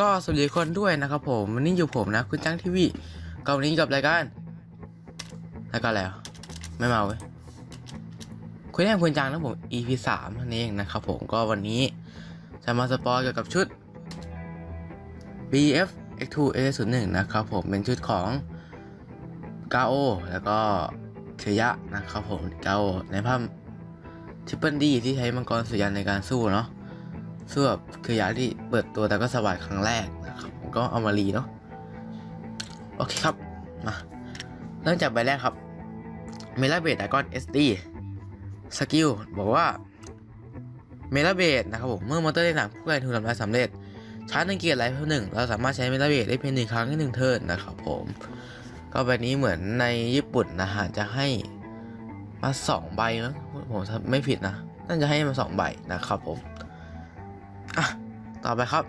ก็สวัสดีคนด้วยนะครับผมวันนี้อยู่ผมนะคุณจังทีวีก็วันนี้กับรายการรายการอะไรอะไม่เมาเว้ยคุณแอมคุณจังนะผม EP สามนั่นเองนะครับผมก็วันนี้จะมาสปอยเกี่ยวกับชุด BF X2 A01 นะครับผมเป็นชุดของกาโอแล้วก็เคยะนะครับผมกาโอในภาพทิปเปิลดีที่ใช้มังกรสุยันในการสู้เนาะ สู้แบบคือยาที่เปิดตัวแต่ก็สบายครั้งแรกนะครับผมก็เอามารีเนาะโอเคครับมาเริ่มจากใบแรกครับเมลาเบดดากอนเอสดีสกิลบอกว่าเมลาเบดนะครับผมเมื่อมอเตอร์ได้หนักผู้ใดถูกทำลายสำเร็จชาร์จหนึ่งเกียร์ไลท์เพิ่มหนึ่งเราสามารถใช้เมลาเบดได้เพียงหนึ่งครั้งในหนึ่งเทิร์นนะครับผมก็ใบนี้เหมือนในญี่ปุ่นนะฮะจะให้มาสองใบมั้งผมไม่ผิดนะน่าจะให้มาสองใบนะครับผม อะ ต่อไปครับ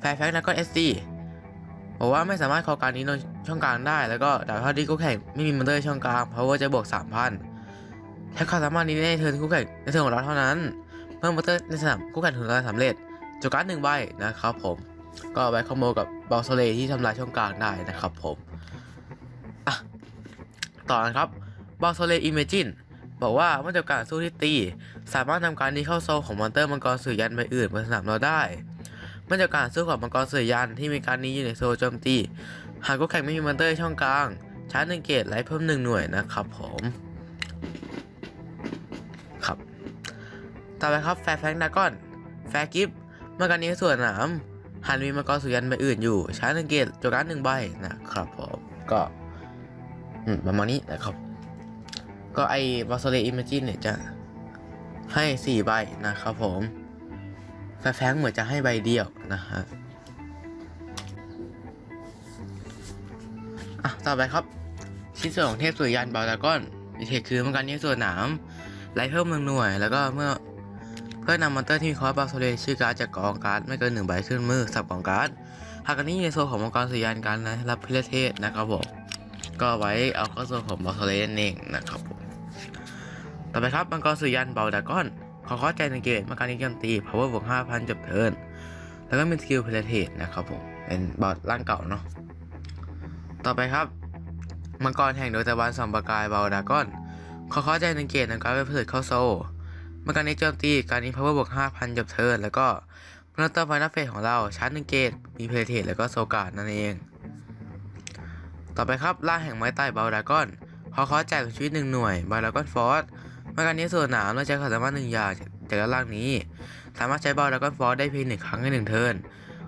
แฟร์แฟกต์นักก็เอสดีบอกว่าไม่สามารถคอการนี้ในช่องกลางได้ แล้วก็ดาบเท่าที่คู่แข่งไม่มีมอนเตอร์ช่องกลางเพราะว่าจะบวกสามพันใช้ความสามารถนี้ในเทิร์นคู่แข่งในเทิร์นของเราเท่านั้น เมื่อมอนเตอร์ในสนามคู่แข่งถูกทำลายสำเร็จจบการ์ดหนึ่งใบนะครับผม ก็เอาไว้คอมโบกับบอลโซเลที่ทำลายช่องกลางได้นะครับผม อะ ต่อนะครับบอลโซเลอิมเมจิน บอกว่าเมื่อจบการสู้ที่ตี สามารถนำการนี้เข้าโซลของมอนเตอร์มังกรสื่อยันใบอื่นบนสนามเราได้เมื่อจากการสู้ของมังกรสื่อยันที่มีการนี้อยู่ในโซลโจมตี หากคู่แข่งไม่มีมอนเตอร์ช่องกลางชาร์จหนึ่งเกตไลท์เพิ่มหนึ่งหน่วยนะครับผมครับต่อไปครับแฟร์แฟงดากอนแฟร์กิฟเมื่อการนี้ส่วนสนามหากมีมังกรสื่อยันใบอื่นอยู่ชาร์จหนึ่งเกตจบการหนึ่งใบนะครับผมก็ประมาณนี้นะครับ ก็ไอ้บอสเลอิมเมจินเนี่ยจะให้สี่ใบนะครับผมแฟร์แฟงเหมือนจะให้ใบเดียวนะฮะอะต่อไปครับ ชิ้นส่วนของเทพสุริยันบาลากอนดีเทคคือเมื่อการนี้ส่วนหนามไล่เพิ่มหนึ่งหน่วย แล้วก็เมื่อเพื่อนำมอนเตอร์ที่มีคอร์สบาโซเลชื่อการ์ดจากกองการ์ดไม่เกินหนึ่งใบขึ้นมือสับกองการ์ดหากอันนี้ในโซนของมังกรสุริยันการนะรับพิเรเทศนะครับผมก็ไว้เอาเข้าโซนของบาโซเลนั่นเองนะครับผม ต่อไปครับมังกรสุยันเบาดากอนขอเข้าใจในเกตมาการนี้โจมตี power บวก5,000จบเทิร์นแล้วก็มีสกิลเพลเทสนะครับผมเป็นบอดร่างเก่าเนาะต่อไปครับมังกรแห่งดวงตะวันสองประกายเบาดากอนขอเข้าใจในเกตนำกรไปผลิตเข้าโซมื่อการนี้โจมตีการนี้ power บวก5,000จบเทิร์นแล้วก็เมื่อเติมไฟนัฟเฟสของเราชาร์จหนึ่งเกตมีเพลเทสแล้วก็โซการ์ดนั่นเอง ต่อไปครับล่าแห่งไม้ใต้เบาดากอนขอข้าใจของชีวิตหนึ่งหน่วยเบาดากอนฟอร์ส เมื่อการนี้ส่วนหนามเราใช้ความสามารถหนึ่งอย่างจากด้านล่างนี้ สามารถใช้บอลแล้วก็ฟอสได้เพียงหนึ่งครั้งในหนึ่งเทิร์น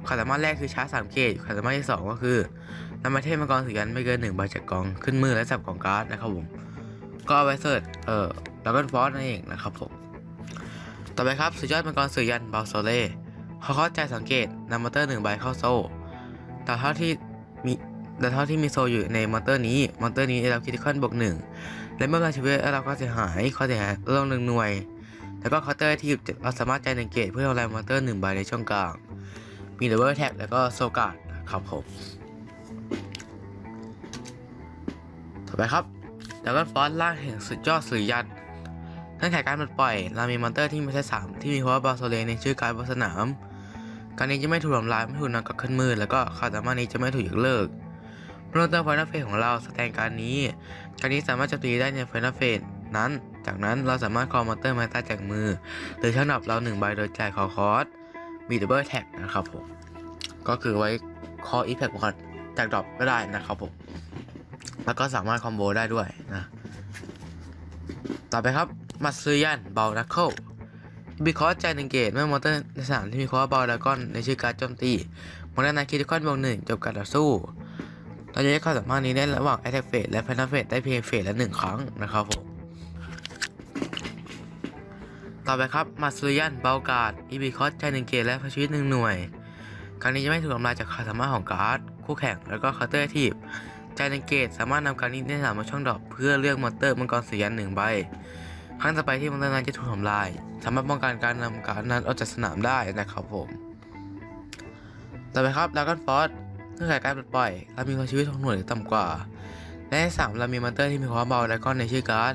ความสามารถแรกคือชาร์จสามเกตความสามารถที่สองก็คือนำมาเทพมังกรสุริยันไม่เกินหนึ่งใบจากกองขึ้นมือและสับกองการ์ดนะครับผมก็เอาไว้เสิร์ชเอ่อแล้วก็ฟอสนั่นเองนะครับผมต่อไปครับสุดยอดมังกรสุริยันบาโซเล่เขาเข้าใจสังเกตนำมอเตอร์หนึ่งใบเข้าโซ่แต่เท่าที่มี แต่เท่าที่มีโซอยู่ในมอเตอร์นี้มอเตอร์นี้ได้รับคิดคอนบวกหนึ่งและเมื่อเราชีวิตเราก็เสียหายข้อเสียหายลงหนึ่งหน่วย แล้วก็เคาน์เตอร์ที่เราสามารถใจหนึ่งเกตเพื่อทำลายมอนเตอร์หนึ่งใบในช่องกลาง มีดับเบิลแท็กแล้วก็โซกาดครับผม ต่อไปครับแล้วก็ฟอนต์ล่างแห่งสุดยอดสุริยันตั้งแต่การปลดปล่อย เรามีมอนเตอร์ที่ม่ใช่สามที่มีคำว่าบาโซเลในชื่อการบนสนาม การนี้จะไม่ถูกทำลายไม่ถูกนำกลับขึ้นมือ แล้วก็ความสามารถนี้จะไม่ถูกยกเลิก เมื่อเติมไฟนอลเฟสของเราสแตนการนี้ การนี้สามารถโจมตีได้ในไฟนอลเฟสนั้น จากนั้นเราสามารถคอมมอนเตอร์มาใต้จากมือ หรือช่างดับเราหนึ่งใบโดยจ่ายคอคอร์สมีดับเบิลแท็กนะครับผม ก็คือไว้คออีแพคก่อนจากดรอปก็ได้นะครับผม แล้วก็สามารถคอมโบได้ด้วยนะ ต่อไปครับมัตซึยันเบลนักเคิลบิคอสใจหนึ่งเกตเมื่อมอนเตอร์ในสนามที่มีคอร์สเบลดากอนในชื่อการโจมตีมอนเตอร์นาคิดคอนบวกหนึ่งจบการต่อสู้ เราจะใช้ความสามารถนี้ได้ระหว่าง Attack Phase และ Final Phase ได้เพียงเฟสละหนึ่งครั้งนะครับผม ต่อไปครับมาซูยันเบลการ์ดอีบีคอสใจหนึ่งเกตและพชีวิตหนึ่งหน่วย การนี้จะไม่ถูกทำลายจากความสามารถของการ์ดคู่แข่งแล้วก็เคาน์เตอร์ทีฟใจหนึ่งเกตสามารถนำการนี้ได้สามช่องดรอปเพื่อเลือกมอนเตอร์มังกรสุริยันหนึ่งใบครั้งต่อไปที่มอนเตอร์นั้นจะถูกทำลาย สามารถป้องกันการนำการดนั้นออกจากสนามได้นะครับผม ต่อไปครับดากอนฟอส เนื่องจากการปลดปล่อย เรามีความชีวิตของหน่วยต่ำกว่า และสามเรามีมอนเตอร์ที่มีความเบาและก้อนในชื่อการ์ด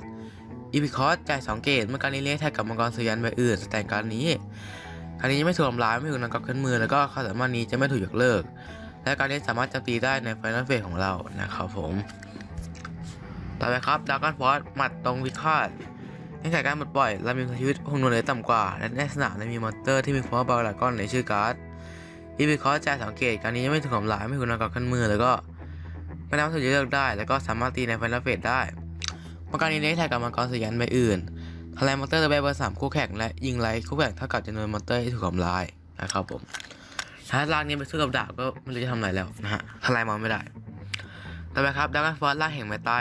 อีพิคอสจ่ายสองเกตเมื่อการนี้เลี้ยงแทกกับมังกรสุยันใบอื่นสแตนการนี้การนี้จะไม่ถูกทำร้ายไม่ถูกนำกลับขึ้นมือแล้วก็ความสามารถนี้จะไม่ถูกยกเลิก และการนี้สามารถจมตีได้ในไฟนอลเฟสของเรานะครับผมต่อไปครับดากอนฟอสหมัดตรงวิฆาตในขณะการหมดปล่อย เรามีชีวิตคงนวลเลยต่ำกว่า และในสนามเรามีมอนเตอร์ที่มีความเบาลากอนในชื่อการ์ด ที่วิเคราะห์จ่ายสังเกตการนี้ไม่ถูกทำร้ายไม่ถูกนำกลับขึ้นมือแล้วก็ไม่นำถูกยกเลิกได้ แล้วก็สามารถตีในไฟนเฟสได้ประการนี้ในแทนกับมังกรสยันใบอื่นทลายมอนเตอร์ใบเบอร์สามคู่แข่งและยิงไล่คู่แข่งเท่ากับจำนวนมอนเตอร์ที่ถูกทำลายนะครับผมถ้าลากนี้ไปสู้กับดาบก็ไม่รู้จะทำอะไรแล้วนะฮะทลายมอนไม่ได้ ต่อไปครับดักกันฟอสลากแห่งไม้ใต้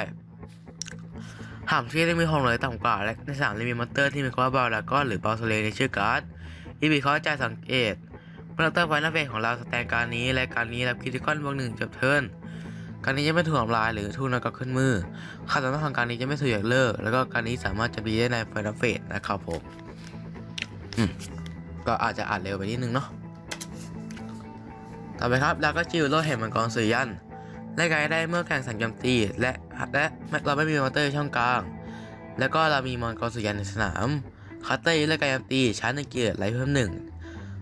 หามที่ได้มีความเลยต่ำกว่าและในสามได้มีมอนเตอร์ที่มีคอร์บาลแล้วก็หรือเบาลโซเลในชื่อการ์ดที่มีข้อใจสังเกต เมื่อเราเติมไฟหน้าเฟสของเราสแตนการนี้และการนี้รับคิติคอนบวกหนึ่งจบเทิร์นการนี้จะไม่ถูกทำลายหรือถูกนำกลับขึ้นมือค่าสามารถของการนี้จะไม่ถูกยกเลิก แล้วก็การนี้สามารถจะดีได้ในไฟน้าเฟสนะครับผมก็อาจจะอ่านเร็วไปนิดนึงเนาะต่อไปครับเราก็จิวโลแห่งมังกรสุริยันและไกได้เมื่อแข่งสังโจมตีและและเราไม่มีมอนเตอร์ช่องกลาง แล้วก็เรามีมังกรสุริยันในสนามคัตเตอร์และการโจมตีชาร์จหนึ่งเกียร์ไลท์เพิ่มหนึ่ง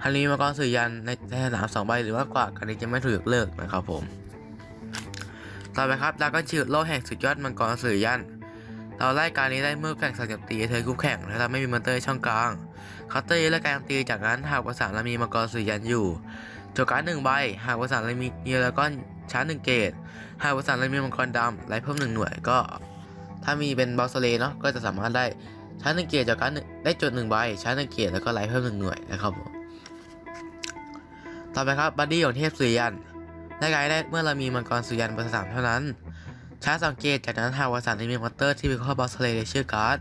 ฮันนี้มังกรสุริยันในสนามสองใบหรือมากว่าการนี้จะไม่ถูกยกเลิกนะครับผม ต่อไปครับเราก็จิวโลแห่งสุดยอดมังกรสุริยันเราไล่การนี้ได้เมื่อแข่งสังโจมตีเธอคู่แข่งและเราไม่มีมอนเตอร์ช่องกลางคัตเตอร์และการตีจากนั้นหากประสานเรามีมังกรสุริยันอยู่โจการหนึ่งใบ หากประสานอะมีเยอะแล้วก็ชาร์จหนึ่งเกตหากประสานอะมีมังกรดำไล่เพิ่มหนึ่งหน่วยก็ ถ้ามีเป็นบอลสเลเนาะก็จะสามารถได้ชาร์จหนึ่งเกตจากการดหนึ่งได้จดหนึ่งใบชาร์จหนึ่งเกตแล้วก็ไล่เพิ่มหนึ่งหน่วยนะครับผม ต่อไปครับบัดดี้ของเทพสุริยันได้ไกด์ได้เมื่อเรามีมังกรสุริยันบนสนามเท่านั้นชาร์จสังเกตจากนั้นหากประสานในมีมอนเตอร์ที่มีข้อบอลสเลในชื่อการ์ด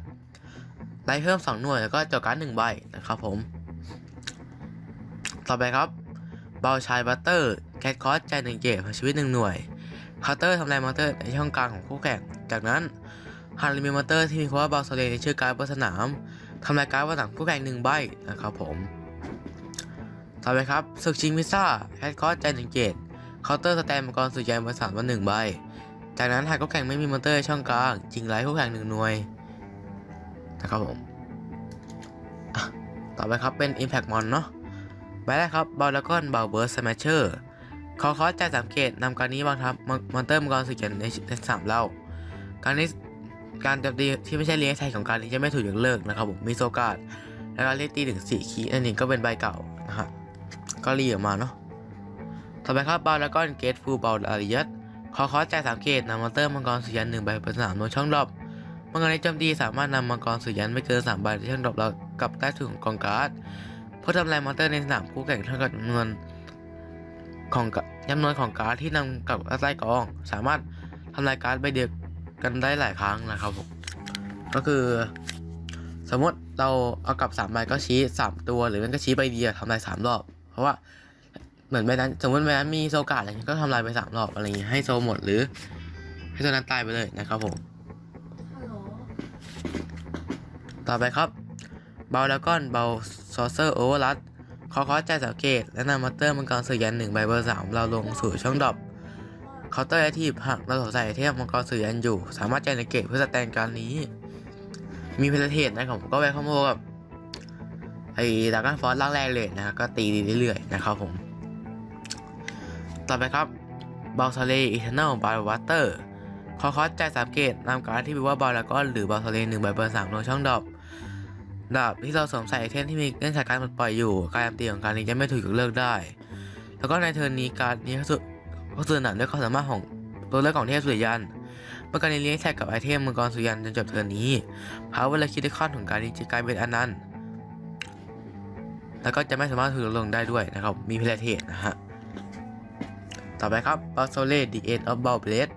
ไล่เพิ่มสองหน่วยแล้วก็จดการ์ดหนึ่งใบนะครับผม ต่อไปครับเบลชายบัตเตอร์แคทคอสใจหนึ่งเกตพลังชีวิตหนึ่งหน่วยคัตเตอร์ทำลายมอนเตอร์ในช่องกลางของคู่แข่ง จากนั้นหากมีมอนเตอร์ที่มีคำว่าเบลโซเลในชื่อการ์ดบนสนามทำลายการ์ดบนหลังคู่แข่งหนึ่งใบนะครับผม ต่อไปครับศึกชิงมิซซ่าแคทคอสใจหนึ่งเกตเคาน์เตอร์สแตนมังกรสุดใหญ่บนสามวันหนึ่งใบ จากนั้นหากคู่แข่งไม่มีมอนเตอร์ช่องกลางจิงไลท์คู่แข่งหนึ่งหน่วยนะครับผมต่อไปครับเป็น Impact Mon เนาะใบแรกครับบอลแล้วก็บอลเบิร์สสแมชเชอร์ขอคอสใจสังเกตนำการนี้วางทับมอนมอนเตอร์มังกรสุกินในในสามเล่าการนี้การโจมตีที่ไม่ใช่เลี้ยงไทยของการนี้จะไม่ถูกยกเลิกนะครับผมมีโซกาดแล้วก็เรียตีถึงสี่คีย์อันนี้ก็เป็นใบเก่า ก็รีออกมาเนาะต่อไปครับบอลแล้วก็เกตฟูลบอลอาริยัตขอคอใจสังเกตนำมอนเตอร์มังกรสุยันหนึ่งใบบนสนามบนช่องดรอปมังกรในโจมตีสามารถนำมังกรสุยันไม่เกินสามใบในช่องดรอปแล้วกับใต้ถุนของกองการ์ดเพื่อทำลายมอนเตอร์ในสนามคู่แข่งเท่ากับจำนวนของกะจำนวนของการ์ดที่นำกับใต้กอง สามารถทำลายการ์ดใบเดียวกันได้หลายครั้งนะครับผมก็คือ สมมติเราเอากลับสามใบก็ชี้สามตัว หรือมันก็ชี้ใบเดียวทำลายสามรอบ ราะว่าเหมือนใบนั้นสมมติใบนั้นมีโซการ์ดอะไรก็ทำลายไปสามรอบอะไรอย่างเงี้ยให้โซหมดหรือ ให้ตัวนั้นตายไปเลยนะครับผม ต่อไปครับเบาแล้วก้อนเบาซอเซอร์โอเวอร์ลัดขอคอสใจสังเกต และนำมอเตอร์มังกรสุริยันหนึ่งใบเบอร์สามเราลงสู่ช่องดรอปเคาน์เตอร์แอทีฟหากเราสงสัยเทมมังกรสุริยันอยู่ สามารถใจในเกตเพื่อสแตนการนี้ มีเพลเทสนะครับผมก็ไปข้อมูลกับ ไอ้ดาร์กันฟอสล่างแรกเลยนะครับก็ตีดีเรื่อยๆนะครับผม ต่อไปครับบอลซาเลอีเทอร์เนลบาร์วัตเตอร์ขอคอสใจสังเกตนำการที่มีว่าบอลแล้วก็หรือบอลซาเลหนึ่งใบเบอร์สามลงช่องดอปดาบที่เราสวมใส่ไอเทมที่มีเงื่อนไขการปลดปล่อยอยู่ การตีของการนี้จะไม่ถูกยกเลิกได้ แล้วก็ในเทิร์นนี้การนี้ก็คือก็คือหนักด้วยความสามารถของตัวเลือกของเทพสุริยันเมื่อการนี้เลี้ยงแท็กกับไอเทมมังกรสุริยันจนจบเทิร์นนี้พาวเวอร์และคิดคอนของการนี้จะกลายเป็นอันนั้น แล้วก็จะไม่สามารถถูกลดลงได้ด้วยนะครับ มีเพลเทสนะฮะ ต่อไปครับบอสโซเล่ดีเอ็นออฟบอลเบลด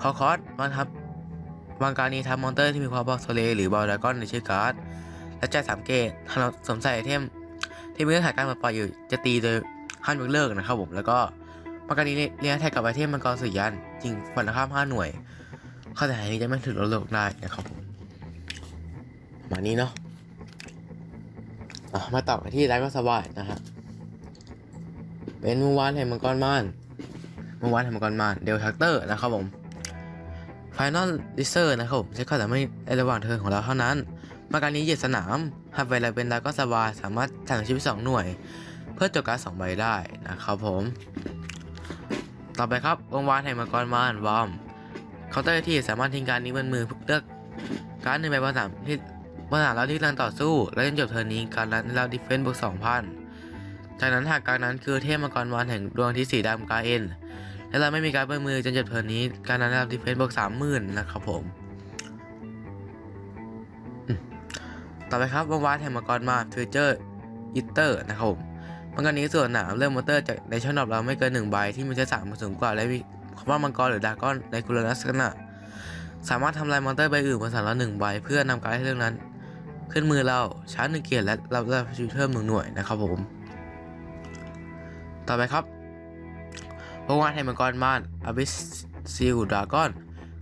คอคอสมาทับวางการนี้ทำมอนเตอร์ที่มีความบอลโซเล่หรือบอลดากอนในชื่อการ์ด และจ่ายสามเกตถ้าเราสวมใส่ไอเทมที่มีเงื่อนไขการปลดปล่อยอยู่จะตีโดยห้ามยกเลิกนะครับผมแล้วก็ปากกานี้เรียนแท็กกับไอเทมมังกรสุยันจริงฝันข้ามห้าหน่วย ข้อแต่นี้จะไม่ถึงลดลงได้นะครับผมประมาณนี้เนาะ มาต่อกันที่ไลฟ์ก็สบายนะฮะ เป็นมือวานแห่งมังกรม่านมือวานแห่งมังกรม่านเดลทักเตอร์นะครับผม Final d i s e r นะครับผมใช้ข้อแต่ไม่ในระหว่างเทิร์นของเราเท่านั้นมื่อการนี้เหยียดสนามหากเวลาเป็นดาก็สบายสามารถสั่งชีวิตสองหน่วย เพื่อจบการสองใบได้นะครับผม ต่อไปครับวงวานแห่งมังกรมารวอมเคาน์เตอร์ที่สามารถทิ้งการนี้บนมือเลือกการหนึ่งใบบนสนามที่ บนสนามเราที่กำลังต่อสู้ และจนจบเทิร์นนี้การนั้นเราดิเฟนซ์บวกสองพันจากนั้นหากการนั้นคือเทพมังกรวานแห่งดวงที่สีดำกาเอ็นและเราไม่มีการดบนมือจนจบเทิร์นนี้ การนั้นเราดิเฟนซ์บวกสามหมื่นนะครับผม ต่อไปครับวงวานแห่งมังกรมาฟิวเจอร์อิเตอร์นะครับผมมังกรนี้ส่วนหนามเริ่มมอเตอร์จากในช่องดอกเราไม่เกินหนึ่งใบที่มีเซตสามสูงกว่าและมีคำว่ามังกรหรือดาก้อนในคุณลักษณะสามารถทำลายมอนเตอร์ใบอื่นบนสนามเราหนึ่งใบเพื่อนำการให้เรื่องนั้น ขึ้นมือเราชาร์จหนึ่งเกียร์และรับรับชีวิตเพิ่มหนึ่งหน่วยนะครับผม ต่อไปครับพวกวานแห่งมังกรมานอ b ิสซิลดราก้อน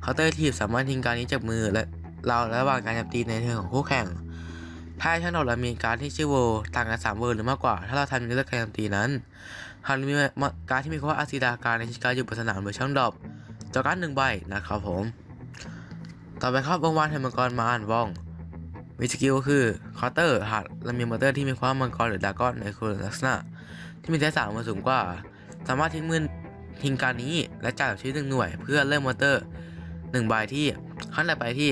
เคาน์เตอร์ทีสามารถทิ้งการนี้จากมือและเราระหว่างการโจมตีในเทิร์นของคู่แข่ง ถ้าช่างดอกเรามีการที่ชื่อโวต่างกันสามเวอร์หรือมากกว่า ถ้าเราทำในเรื่องการโจมตีนั้นหากมีการที่มีคำว่าอาซิดาการในชิการอยู่บนสนามหรือช่องดอกจอการดหนึ่งใบนะครับผม ต่อไปครับวงวานแห่งมังกรมารว่อง มีสกิลก็คือคอเตอร์หากเรามีมอเตอร์ที่มีความมังกรหรือดาก้อนในคุณลักษณะ ที่มีเทสสามมาสูงกว่า สามารถทิ้งมือทิ้งการนี้และจ่ายชีวิตหนึ่งหน่วย เพื่อเริ่มมอเตอร์หนึ่งใบที่ขั้นต่อไปที่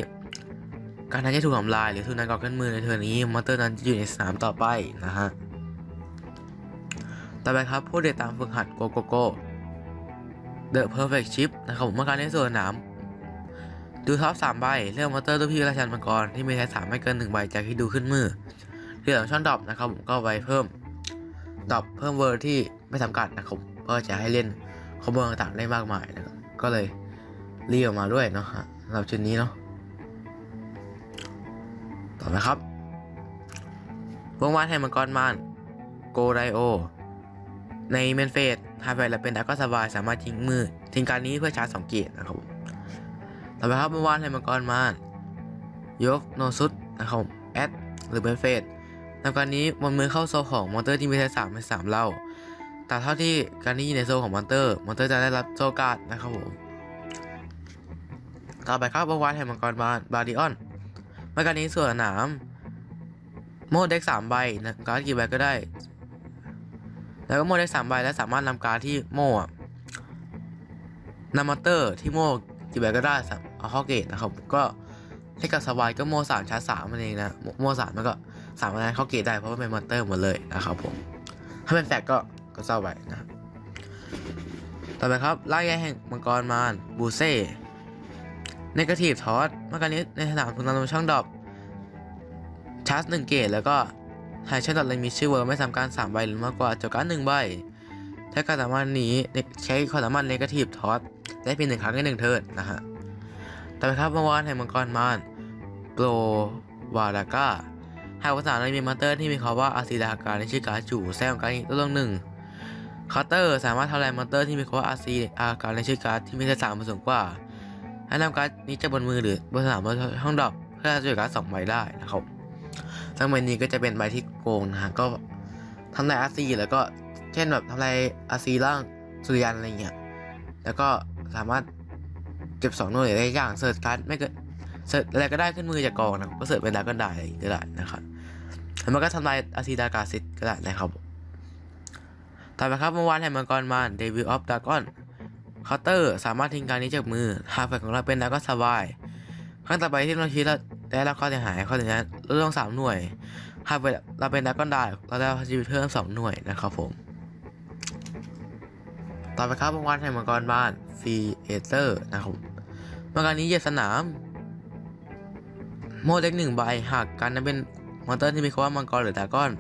การนั้นจะถูกทำลายหรือถูกนำกลับขึ้นมือในเทอร์นี้มอเตอร์นั้นจะอยู่ในสนามต่อไปนะฮะต่อไปครับผู้เดตามฝึกหัดโกโกโก The Perfect Chip นะครับผมเมื่อการในส่วนสนาม ดูท็อปสามใบ เลือกมอเตอร์ตัวพี่ราชันมังกรที่มีแค่สามไม่เกินหนึ่งใบจากที่ดูขึ้นมือเรื่องช่องดรอปนะครับผมก็ไว้เพิ่มดรอปเพิ่มเวอร์ที่ไม่จำกัดนะครับเพื่อจะให้เล่นคอมโบต่างๆได้มากมายนะครับก็เลยเรียกมาด้วยเนาะฮะสำหรับชุดนี้เนาะต่อไปครับวงวานแห่งมังกรมานโกไดโอ ในเมนเฟสฮาร์เฟและเป็นดักก็สบายสามารถทิ้งมือทิ้งการนี้เพื่อชาร์จสองเกียรตินะครับผม ต่อไปครับวงวานแห่งมังกรมายกโนซุดนะครับแอดหรือเมนเฟสนำการนี้บนมือเข้าโซของมอนเตอร์ที่มีแค่สามเป็นสามเล่าแต่เท่าที่การนี้อยู่ในโซของมอนเตอร์มอนเตอร์จะได้รับโซการ์ดนะครับผมต่อไปครับวงวานแห่งมังกรมานบาริออนเมื่อการนี้ส่วนสนามโมดเด็กสามใบนะการ์ดกี่ใบก็ได้ แล้วก็โมดเด็กสามใบและสามารถนำการ์ดที่โม่นำมอนเตอร์ที่โม่กี่ใบก็ได้ เอาเข้าเกตนะครับก็ให้กับสวายก็โม่สามชาร์จสามมันเองนะโมโม่สามมันก็สามอันนั้นเข้าเกตได้เพราะว่าเป็นมอเตอร์หมดเลยนะครับผม ถ้าเป็นแฟกก็ก็เศร้าไปนะครับต่อไปครับล่าแย่แห่งมังกรมารบูเซ่นกาทีฟทอสเมื่อการนี้ในสนามคุณนำช่องดรอปชาร์จหนึ่งเกตแล้วก็หายช่องดอปเลยมีชื่อเวอร์ไม่ทำการสามใบหรือมากกว่าจบการหนึ่งใบ ถ้าการสามารถนี้ใช้ความสามารถนกาทีฟทอสได้เพียงหนึ่งครั้งในหนึ่งเทิร์นนะฮะ ต่อไปครับเมื่อวานแห่งมังกรมารโปรวาดาก้าหากภาษาในมีมาเตอร์ที่มีคำว่าอาซิดาการในชื่อการจูแซมการลดลงหนึ่งคาร์เตอร์สามารถทำลายมอนเตอร์ที่มีคำว่าอาซีอาการในชื่อการ์ดที่มีเซตสามมาสูงกว่าให้นำการ์ดนี้จากบนมือหรือบนสนามบนห้องดรอปเพื่อจะการ์ดสองใบได้นะครับซึ่งใบนี้ก็จะเป็นใบที่โกงนะฮะก็ทำลายอาซีแล้วก็เช่นแบบทำลายอาซีร่างสุริยันอะไรเงี้ยแล้วก็สามารถ เก็บสองหน่วยได้อย่างเสิร์ชการ์ดไม่เกินเสิร์ชอะไรก็ได้ขึ้นมือจากกองนะครับก็เสิร์ชเป็นดาก็ได้อะไรก็ได้นะครับแล้วมันก็ทำลายอาซีดากาซิตก็ได้นะครับต่อไปครับเมื่อวานแห่มังกรมาเดวิลออฟดากอนเคาน์เตอร์สามารถทิ้งการนี้จากมือหากฝ่ายของเราเป็นแล้วก็สบายครั้งต่อไปที่เราชี้เราได้รับข้อเสียหายข้อเสียหายลดลงสามหน่วยหากเราเป็นดักก้อนได้เราได้ชีวิตเพิ่มสองหน่วยนะครับผมต่อไปครับรางวัลแห่งมังกรบ้านฟรีเอเตอร์นะครับ มื่อการนี้เหยียดสนาม โมเล็กหนึ่งใบหากการนั้นเป็นมอนเตอร์ที่มีคำว่ามังกรหรือดาก้อน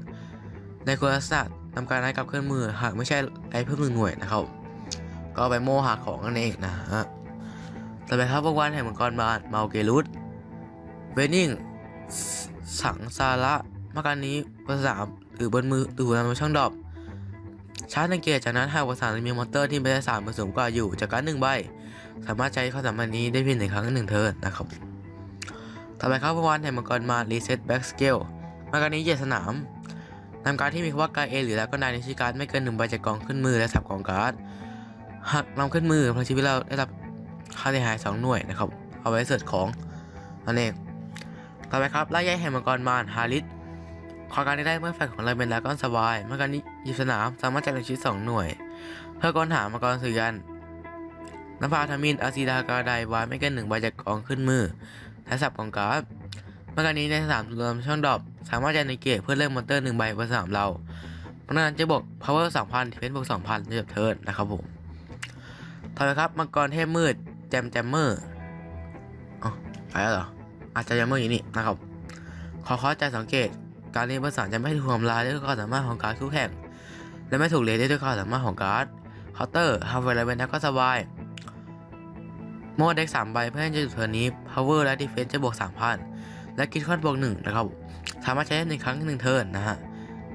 ในคุณลักษณะนำการได้กลับเคลื่อนมือหากไม่ใช่ไอเพิ่มหนึ่งหน่วยนะครับ ก็ไปโม่หาของนั่นเองนะฮะต่อไปครับวกวันแห่งมังกรบานเมาเกลุสเวนิ่งสังซาระมาการนี้ภาษาหรือบนมือหรือบนช่องดอปชาร์จในเกียจากนั้นหากภาษามีมอเตอร์ที่ไม่ได้สามผสมกว่าอยู่จากการหนึ่งใบ สามารถใช้ข้อสามารถนี้ได้เพียงหนึ่งครั้งหนึ่งเทิร์นนะครับ ต่อไปครับพวกวันแห่งมังกรมารีเซ็ตแบ็กสเกลมากรนี้เหยียดสนามนำการที่มีคำว่าการเอหรือแล้วก็นายในชื่อการ์ดไม่เกินหนึ่งใบจากกองขึ้นมือและสับกองการ์ดหากนำขึ้นมือพลังชีวิตเราได้รับค่าเสียหาย2หน่วยนะครับ เอาไว้เสิร์ชของนั่นเองต่อไปครับไล่แย่แห่งมังกรมารฮาริสขอการได้เมื่อแฟนของเราเป็นดาก้อนสวายเมื่อกรนี้หยิบสนามสามารถจัดชีวิตสองหน่วย เพื่อค้นหามังกรสื่อยัน น้ำพาทามินอาซีดากาไดวายไม่เกินหนึ่งใบจากกองขึ้นมือและสับของการ์ดเมื่อการนี้ในสนามรวมช่องดรอปสามารถจะในเกตเพื่อเลือกมอนเตอร์หนึ่งใบบนสนามเราเพราะนั้นจะบวก power 2,000 defense บวก2,000ในจบเทิร์นนะครับผมต่อไปครับมังกรเทพมืดแจมแจมเมอร์อ๋อไปแล้วเหรออาจจะยังไม่อยู่นี่นะครับ ขอข้าใจสังเกต การเรียนภาษาจะไม่ถูกทำลายด้วยความสามารถของการคู่แข่งและไม่ถูกเลทได้ด้วยความสามารถของการ์ดเคาน์เตอร์ทำเวลาเป็นนักก็สบาย โมดเด็กสามใบเพื่อให้จะจุดเทิร์นนี้ power และ defense จะบวก 3,000 และคิดคอนบวกหนึ่งนะครับ สามารถใช้ได้หนึ่งครั้งหนึ่งเทิร์นนะฮะ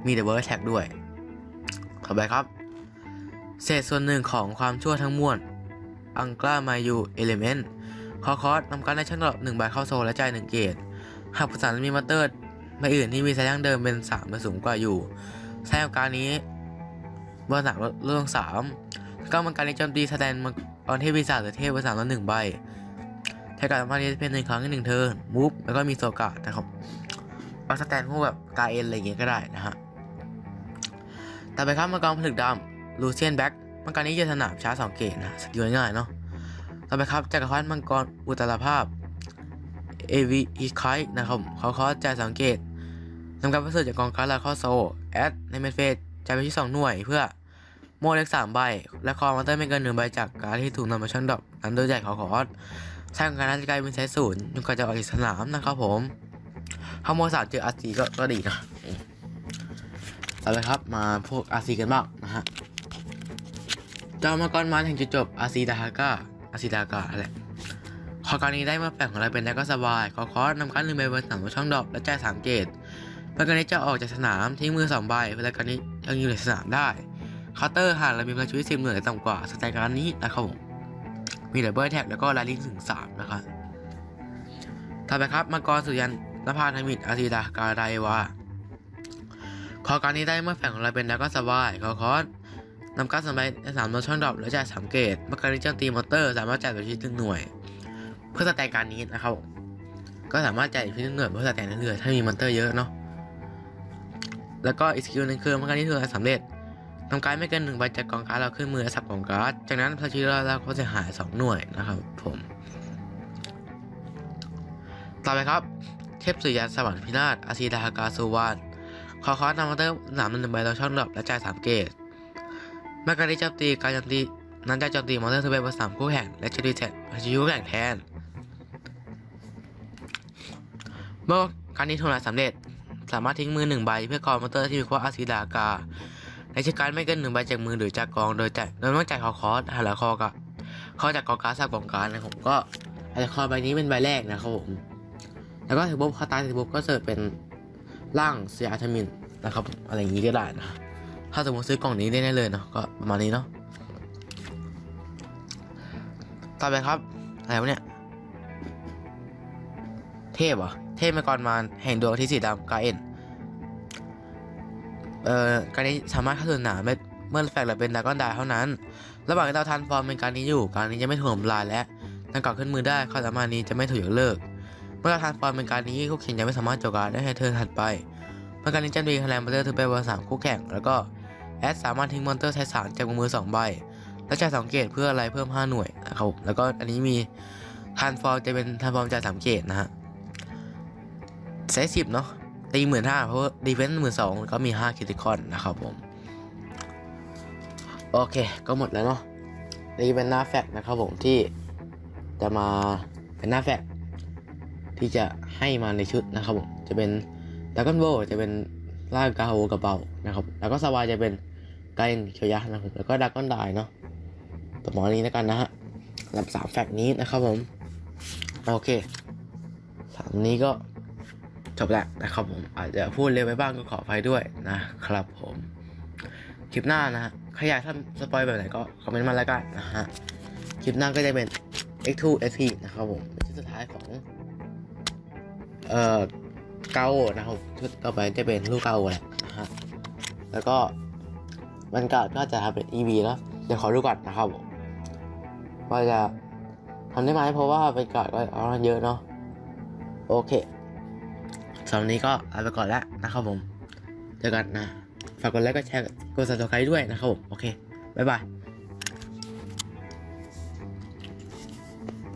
มี double attack ด้วย ต่อไปครับ เศษส่วนหนึ่งของความชั่วทั้งมวลอังกล้ามายูเอลิเมนต์คอคอสนำการได้ช่างดอกหนึ่งใบเข้าโซลและจ่ายหนึ่งเกตหากประสานมีมาเตอร์ใบอื่นที่มีไซส์ดั้งเดิมเป็นสามหรือสูงกว่าอยู่ใช้กับการนี้เบอร์สามลดลงสามแล้วก็มันการในโจมตีแสดง มังเทพปีศาจหรือเทพเบอร์สามลดหนึ่งใบใช้การสามารถนี้เป็นหนึ่งครั้งหนึ่งเทิร์นมูฟแล้วก็มีโซกาดนะครับเอาสแตนพวกแบบกาเอ็นอะไรอย่างเงี้ยก็ได้นะฮะต่อไปครับมังกรผลึกดำลูเซียนแบ็กมังกรนี้จะสนามช้าสองเกตนะสกิลง่ายๆเนาะต่อไปครับจักรพรรดิมังกรอุตรภาพเอวีอีไคนะครับเขาเขาจะสังเกตนำการประเสริฐจากกองการ์ดและข้อโซแอดในเมนเฟสจะไปที่สองหน่วยเพื่อ โมเล็กสามใบ และคอมอนเตอร์ไม่เกินหนึ่งใบจากการที่ถูกนำมาช่องดอกนั้นโดยใหญ่ขาขอสร้างการนัดกลายเป็นไซส์ศูนย์จนกว่าจะออกจากสนามนะครับผมถ้าโมสามเจออาร์ซีก็ก็ดีนะอืมต่อไปครับมาพวกอาร์ซีกันบ้างนะฮะจอมมังกรมาถึงจุดจบอาร์ซีดาฮาก้าอาซิดากาแหละขอการนี้ได้มื่อแปลงของเราเป็นได้ก็สบาย ขอคอสนำการหนึ่งใบบนสนามช่องดอกและจ่ายสามเกตเพื่อการนี้จะออกจากสนามทิ้งมือสองใบเพื่อการนี้ยังอยู่ในสนามได้ เคาน์เตอร์หากเรามีพลังชีวิตสิบหน่วยต่ำกว่าสแตนการนี้นะครับผมมีดับเบิลแท็กแล้วก็ไลลิงถึงสามนะครับต่อไปครับมังกรสุยันนภาธมิตรอาซิดาการไดวาขอการนี้ได้เมื่อแฝงของเราเป็นแล้วก็สบายขอคอสนำการสมัยในสามโนช่องดรอปแล้วจ่ายสามเกตเมื่อการนี้โจมตีมอเตอร์สามารถจ่ายตัวชีวิตหนึ่งหน่วย เพื่อสแตนการนี้นะครับผมก็สามารถจ่ายชีวิตหนึ่งหน่วยเพื่อสแตนเรื่อยๆถ้ามีมอนเตอร์เยอะเนาะแล้วก็อีกสกิลนึงคือเมื่อการนี้ถือสำเร็จ นำการไม่เกินหนึ่งใบจากกองการ์ดเราขึ้นมือและสับของการ์ด จากนั้นพลังชีวิตเราเราก็จะหายสองหน่วยนะครับผม ต่อไปครับ เทพสุริยันสวรรค์พินาศอาซีดาฮากาซูวานขอคอสนำมอเตอร์สามหนึ่งใบเราช่องดรอปและจ่ายสามเกตเมื่อการที่โจมตีการโจมตีนั้นจะโจมตีมอนเตอร์ทุกใบบนสามคู่แข่งและจะดีแทนจะยูแข่งแทน เมื่อการนี้ทำลายสำเร็จ สามารถทิ้งมือหนึ่งใบเพื่อคอมอนเตอร์ที่มีความอาศิดากา ในชการไม่เกินหนึ่งใบจากมือหรือจากกองโดยแต่โดยไม่ต้องจ่ายคอคอสหาละคอกับคอจากกองการ์ดสับกองการ์ดนะผมก็อาจจะคอใบนี้เป็นใบแรกนะครับผม แล้วก็ถือปุ๊บพอตายถือปุ๊บก็เสิร์ฟเป็นร่างเซียอาทมินนะครับ อะไรอย่างนี้ก็ได้นะ ถ้าสมมติซื้อกล่องนี้ได้แน่เลยเนาะก็ประมาณนี้เนาะ ต่อไปครับ อะไรวะเนี่ย เทพเหรอ เทพมังกรมารแห่งดวงอาที่สีดำกาเอ็น เอ่อการนี้สามารถเข้าสู่สนามเมื่อแฟกหรือเป็นดาก้อนดาเท่านั้น ระหว่างที่เราทันฟอร์มเป็นการนี้อยู่ การนี้จะไม่ถูกทำลายและนังกล่าวขึ้นมือได้ความสามารถนี้จะไม่ถูกยกเลิก เมื่อเราทันฟอร์มเป็นการนี้คู่แข่งจะไม่สามารถโจมการได้ให้เธอถัดไปเมื่อการนี้จะมีคะแนนมาเตอร์ถือไปวันสามคู่แข่งแล้วก็แอดสามารถทิ้งมอนเตอร์ไทยสารจากมือสองใบและจ่ายสองเกตเพื่ออะไรเพิ่ม 5 หน่วยนะครับแล้วก็อันนี้มีทันฟอร์มจะเป็นทันฟอร์มจ่ายสามเกตนะฮะใช้สิบเนาะ ตีหมื่นห้าเพราะดีเฟนซ์หมื่นสองก็มีห้าคิติคอนนะครับผม โอเค ก็หมดแล้วเนาะนี่เป็นหน้าแฟกนะครับผมที่จะมาเป็นหน้าแฟกที่จะให้มาในชุดนะครับผมจะเป็นดากอนโบจะเป็นล่างกาโฮกระเป๋านะครับ แล้วก็สวายจะเป็นไกนโชยะนะครับแล้วก็ดักก้อนไดเนาะประมาณนี้แล้วกันนะฮะสำหรับสามแฟกต์นี้นะครับผม โอเคสามนี้ก็ จบแล้วนะครับผมอาจจะพูดเร็วไปบ้างก็ขออภัยด้วยนะครับผมคลิปหน้านะฮะใครอยากทำสปอยแบบไหนก็คอมเมนต์มาแล้วกันนะฮะคลิปหน้าก็จะเป็น X2 SP นะครับผมเป็นชุดสุดท้ายของ เอ่อเกานะครับชุดต่อไปจะเป็นลูกเกาแหละนะฮะแล้วก็มันกาดก็จะทำเป็น EV เนาะเดี๋ยวขอดูก่อนนะครับผมว่าจะทำได้ไหมเพราะว่าเป็นกาดก็เอาเยอะเนาะโอเค สำหรับนี้ก็ลาไปก่อนแล้วนะครับผม เจอกันนะ ฝากกดไลค์ก็แชร์กดซับสไครต์ด้วยนะครับผม โอเค บ๊ายบาย